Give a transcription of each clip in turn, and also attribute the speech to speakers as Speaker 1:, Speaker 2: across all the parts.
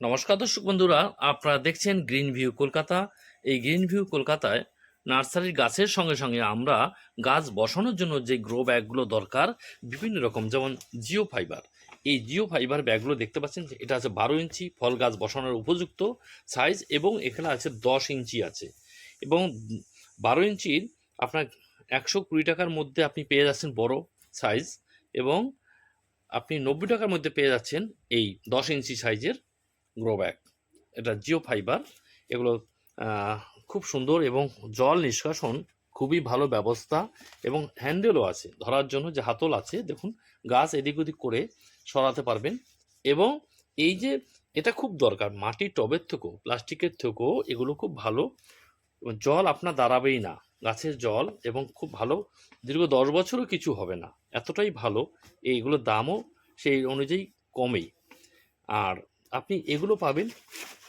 Speaker 1: নমস্কার দর্শক বন্ধুরা, আপনারা দেখছেন গ্রিন ভিউ কলকাতা। এই গ্রিন ভিউ কলকাতায় নার্সারির গাছের সঙ্গে সঙ্গে আমরা গাছ বসানোর জন্য যে গ্রো ব্যাগগুলো দরকার, বিভিন্ন রকম, যেমন জিও ফাইবার এই জিও ফাইবার ব্যাগগুলো দেখতে পাচ্ছেন যে এটা আছে বারো ইঞ্চি, ফল গাছ বসানোর উপযুক্ত সাইজ এবং এখানে আছে দশ ইঞ্চি আছে। এবং বারো ইঞ্চির আপনার একশো কুড়ি টাকার মধ্যে আপনি পেয়ে যাচ্ছেন বড় সাইজ এবং আপনি নব্বই টাকার মধ্যে পেয়ে যাচ্ছেন এই দশ ইঞ্চি সাইজের গ্রো ব্যাগ এটা জিও ফাইবার এগুলো খুব সুন্দর এবং জল নিষ্কাশন খুবই ভালো ব্যবস্থা এবং হ্যান্ডেলও আছে। ধরার জন্য যে হাতল আছে, দেখুন, গাছ এদিক ওদিক করে সরাতে পারবেন এবং এই যে এটা খুব দরকার, মাটির টবের থেকেও, প্লাস্টিকের থেকেও এগুলো খুব ভালো, জল আপনার দাঁড়াবেই না। গাছের জল এবং খুব ভালো, দীর্ঘ দশ বছরও কিছু হবে না। এতটাই ভালো, এইগুলোর দামও সেই অনুযায়ী কমেই। আর এগুলো পাবেন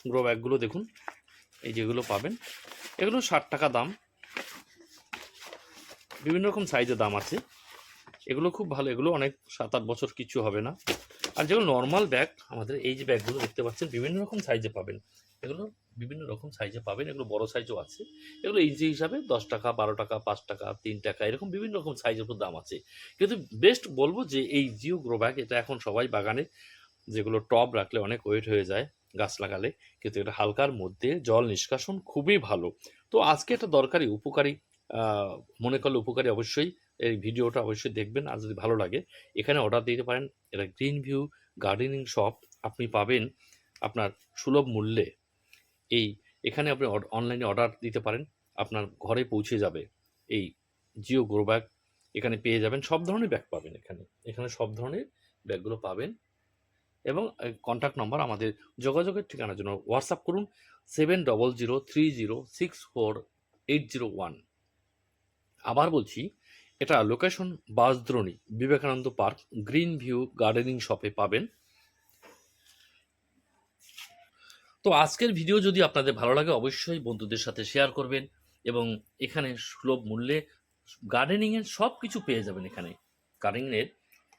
Speaker 1: গ্রো ব্যাগগুলো দেখুন, এই যেগুলো পাবেন, এগুলো ষাট টাকা দাম। বিভিন্ন রকম সাইজের দাম আছে। এগুলো খুব ভালো, এগুলো অনেক সাত আট বছর কিছু হবে না। আর যেগুলো নর্মাল ব্যাগ আমাদের এই যে ব্যাগগুলো দেখতে পাচ্ছেন, বিভিন্ন রকম সাইজে পাবেন। এগুলো বিভিন্ন রকম সাইজে পাবেন, এগুলো বড় সাইজও আছে। এগুলো ইঞ্চি হিসাবে দশ টাকা, বারো টাকা, পাঁচ টাকা, তিন টাকা, এরকম বিভিন্ন রকম সাইজের উপর দাম আছে। কিন্তু বেস্ট বলব যে এই জিও গ্রো ব্যাগ এটা এখন সবাই বাগানে যেগুলো টব রাখলে অনেক ওয়েট হয়ে যায় গাছ লাগালে, কিন্তু এটা হালকার মধ্যে জল নিষ্কাশন খুবই ভালো। তো আজকে একটা দরকারি, উপকারী মনে করলে উপকারী অবশ্যই এই ভিডিওটা অবশ্যই দেখবেন, আর যদি ভালো লাগে এখানে অর্ডার দিতে পারেন। এটা গ্রিন ভিউ গার্ডেনিং শপ। আপনি পাবেন আপনার সুলভ মূল্যে এই, এখানে আপনি অনলাইনে অর্ডার দিতে পারেন, আপনার ঘরে পৌঁছে যাবে এই জিও গ্রো ব্যাগ। এখানে পেয়ে যাবেন, সব ধরনের ব্যাগ পাবেন এখানে। এখানে সব ধরনের ব্যাগগুলো পাবেন। এবং কন্ট্যাক্ট নম্বর আমাদের যোগাযোগের ঠিকানার জন্য হোয়াটসঅ্যাপ করুন seven double zero three zero six four eight zero one আবার বলছি, এটা location Bansdroni, Vivekananda park, green view gardening শপে পাবেন। তো আজকের ভিডিও যদি আপনাদের ভালো লাগে, অবশ্যই বন্ধুদের সাথে শেয়ার করবেন এবং এখানে সুলভ মূল্যে গার্ডেনিংয়ের সব কিছু পেয়ে যাবেন এখানে। গার্ডেনিংয়ের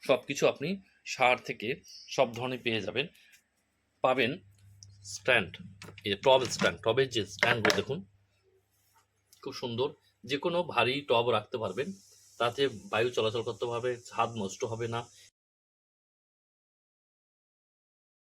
Speaker 1: সব কিছু আপনি সার থেকে সব ধরনের পেয়ে যাবেন। পাবেন স্ট্যান্ড এই টব স্ট্যান্ড টবের যে স্ট্যান্ডগুলো দেখুন, খুব সুন্দর। যে কোনো ভারী টব রাখতে পারবেন, তাতে বায়ু চলাচল করতে হবে ছাদ নষ্ট হবে না।